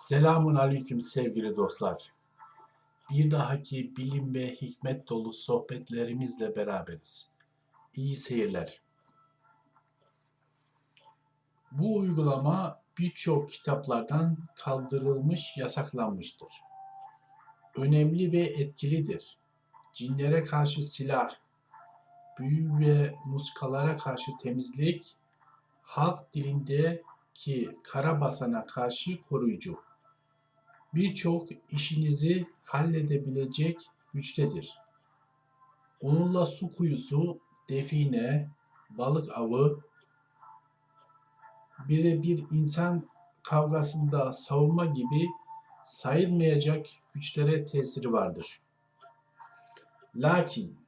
Selamun aleyküm sevgili dostlar. Bir dahaki bilim ve hikmet dolu sohbetlerimizle beraberiz. İyi seyirler. Bu uygulama birçok kitaplardan kaldırılmış, yasaklanmıştır. Önemli ve etkilidir. Cinlere karşı silah, büyü ve muskalara karşı temizlik, halk dilinde ki Karabasan'a karşı koruyucu. Birçok işinizi halledebilecek güçtedir. Onunla su kuyusu, define, balık avı, birebir insan kavgasında savunma gibi sayılmayacak güçlere tesiri vardır. Lakin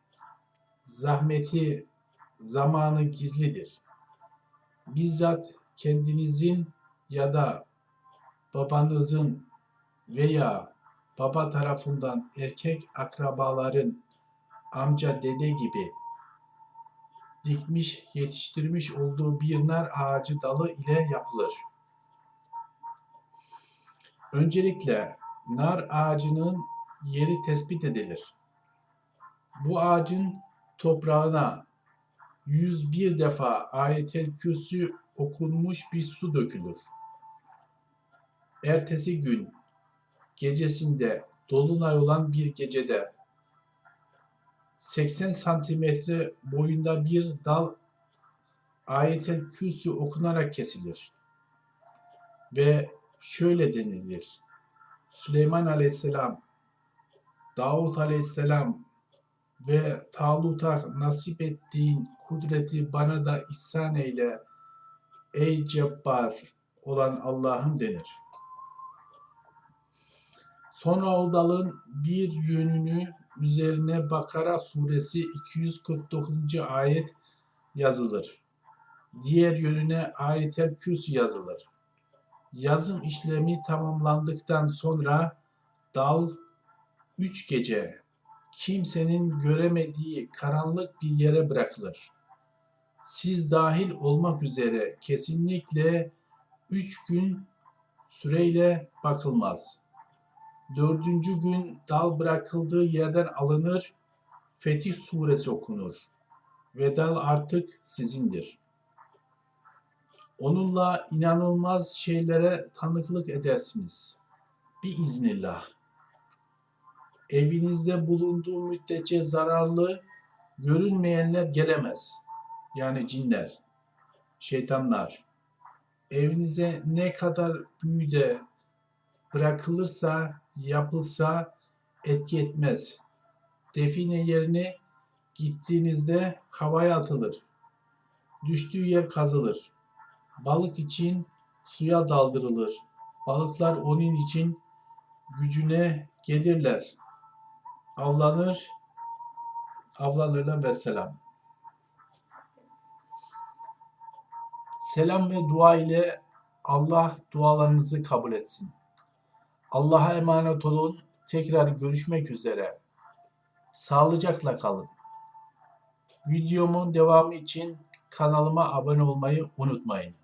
zahmeti, zamanı gizlidir. Bizzat kendinizin ya da babanızın veya baba tarafından erkek akrabaların amca dede gibi dikmiş yetiştirmiş olduğu bir nar ağacı dalı ile yapılır. Öncelikle nar ağacının yeri tespit edilir. Bu ağacın toprağına 101 defa ayetel kürsü okunmuş bir su dökülür. Ertesi gün gecesinde dolunay olan bir gecede 80 santimetre boyunda bir dal ayetel kürsü okunarak kesilir. Ve şöyle denilir. Süleyman aleyhisselam, Davut aleyhisselam ve Talut'a nasip ettiğin kudreti bana da ihsan eyle ey cebbar olan Allah'ım denir. Sonra o dalın bir yönünü üzerine Bakara suresi 249. ayet yazılır. Diğer yönüne ayetel kürsü yazılır. Yazım işlemi tamamlandıktan sonra dal üç gece kimsenin göremediği karanlık bir yere bırakılır. Siz dahil olmak üzere kesinlikle üç gün süreyle bakılmaz. Dördüncü gün dal bırakıldığı yerden alınır, Fetih suresi okunur ve dal artık sizindir. Onunla inanılmaz şeylere tanıklık edersiniz. Biiznillah evinizde bulunduğu müddetçe zararlı, görünmeyenler gelemez. Yani cinler, şeytanlar. Evinize ne kadar büyüde bırakılırsa, yapılsa etki etmez. Define yerini gittiğinizde havaya atılır. Düştüğü yer kazılır. Balık için suya daldırılır. Balıklar onun için gücüne gelirler avlanır, avlanırlar ve selam. Selam ve dua ile Allah dualarınızı kabul etsin. Allah'a emanet olun. Tekrar görüşmek üzere. Sağlıcakla kalın. Videomun devamı için kanalıma abone olmayı unutmayın.